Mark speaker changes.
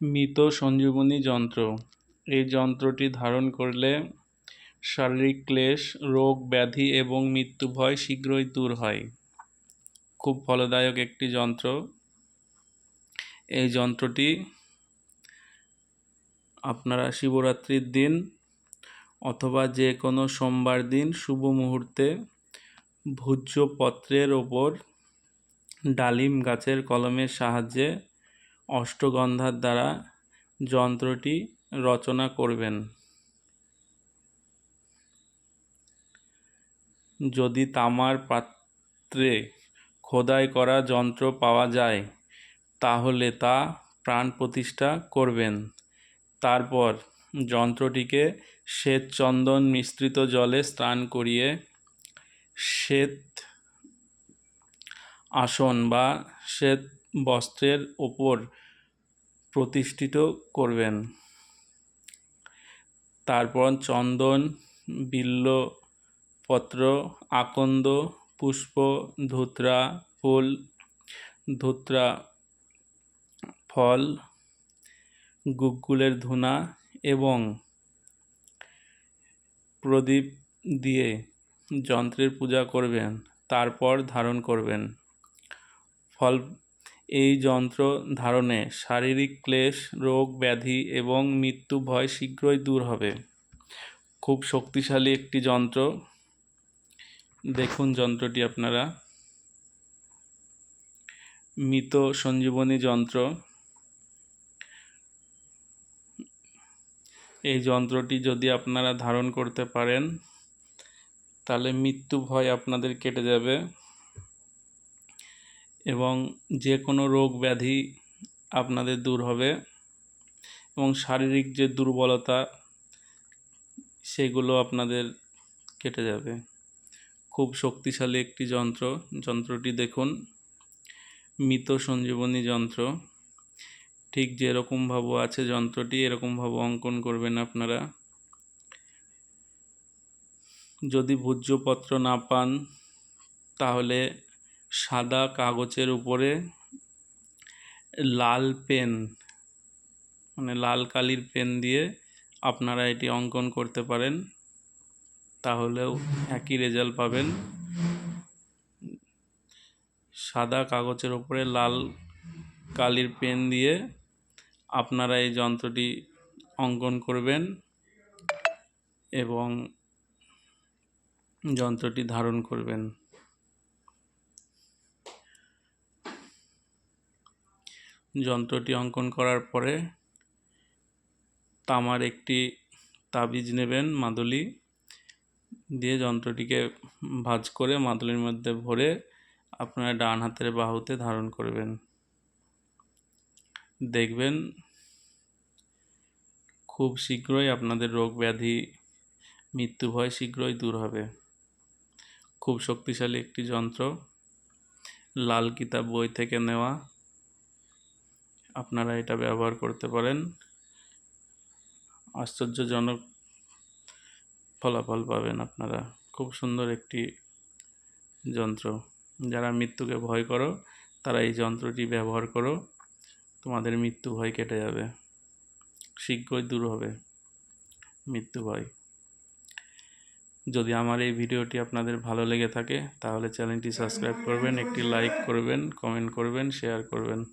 Speaker 1: মৃত সঞ্জীবনী যন্ত্র। এই যন্ত্রটি ধারণ করলে শারীরিক ক্লেশ, রোগ, ব্যাধি এবং মৃত্যু ভয় শীঘ্রই দূর হয়। খুব ফলদায়ক একটি যন্ত্র। এই যন্ত্রটি আপনারা শিবরাত্রির দিন অথবা যে কোনো সোমবার দিন শুভ মুহূর্তে ভূজ্য পত্রের ওপর ডালিম গাছের কলমের সাহায্যে অষ্টগন্ধার দ্বারা যন্ত্রটি রচনা করবেন। যদি তামার পাত্রে খোদাই করা যন্ত্র পাওয়া যায়, তাহলে তা প্রাণ প্রতিষ্ঠা করবেন। তারপর যন্ত্রটিকে শ্বেত চন্দন মিশ্রিত জলে স্নান করিয়ে শ্বেত আসন বা শ্বেত বস্ত্রের ওপর প্রতিষ্ঠিত করবেন। তারপর চন্দন, বিল্লপত্র, আকন্দ, পুষ্প, ধুতরা, ফুল, ধুতরা, ফল, গুগ্গুলের ধুনা এবং প্রদীপ দিয়ে যন্ত্রের পূজা করবেন, তারপর ধারণ করবেন। ফল এই যন্ত্র ধারণে শারীরিক ক্লেশ, রোগ, ব্যাধি এবং মৃত্যু ভয় শীঘ্রই দূর হবে। খুব শক্তিশালী একটি যন্ত্র। দেখুন যন্ত্রটি আপনারা। মৃত সঞ্জীবনী যন্ত্র। এই যন্ত্রটি যদি আপনারা ধারণ করতে পারেন, তাহলে মৃত্যু ভয় আপনাদের কেটে যাবে। এবং যে কোনো রোগ ব্যাধি আপনাদের দূর হবে এবং শারীরিক যে দুর্বলতা, সেগুলো আপনাদের কেটে যাবে। খুব শক্তিশালী একটি যন্ত্র। যন্ত্রটি দেখুন, মৃত সঞ্জীবনী যন্ত্র। ঠিক যেরকমভাবে আছে যন্ত্রটি, এরকমভাবে অঙ্কন করবেন আপনারা। যদি ভূজ্যপত্র না পান, তাহলে সাদা কাগজের উপরে লাল পেন মানে লাল কালির পেন দিয়ে আপনারা এটি অঙ্কন করতে পারেন। তাহলেও একই রেজাল্ট পাবেন। সাদা কাগজের উপরে লাল কালির পেন দিয়ে আপনারা এই যন্ত্রটি অঙ্কন করবেন এবং যন্ত্রটি ধারণ করবেন। যন্ত্রটি অঙ্কন করার পরে তামার একটি তাবিজ নেবেন মাদুলি দিয়ে যন্ত্রটিকে ভাঁজ করে মাদুলির মধ্যে ভরে আপনারা ডান হাতের বাহুতে ধারণ করবেন। দেখবেন খুব শীঘ্রই আপনাদের রোগ ব্যাধি, মৃত্যু ভয় শীঘ্রই দূর হবে। খুব শক্তিশালী একটি যন্ত্র, লাল কিতাব বই থেকে নেওয়া। আপনারা এটা ব্যবহার করতে পারেন। আশ্চর্যজনক ফলাফল পাবেন আপনারা। খুব সুন্দর একটি যন্ত্র। যারা মৃত্যুকে ভয় করো, তারা এই যন্ত্রটি ব্যবহার করো। তোমাদের মৃত্যু ভয় কেটে যাবে। শীঘ্রই দূর হবে মৃত্যু ভয়। যদি আমার এই ভিডিওটি আপনাদের ভালো লেগে থাকে, তাহলে চ্যানেলটি সাবস্ক্রাইব করবেন, একটি লাইক করবেন, কমেন্ট করবেন, শেয়ার করবেন।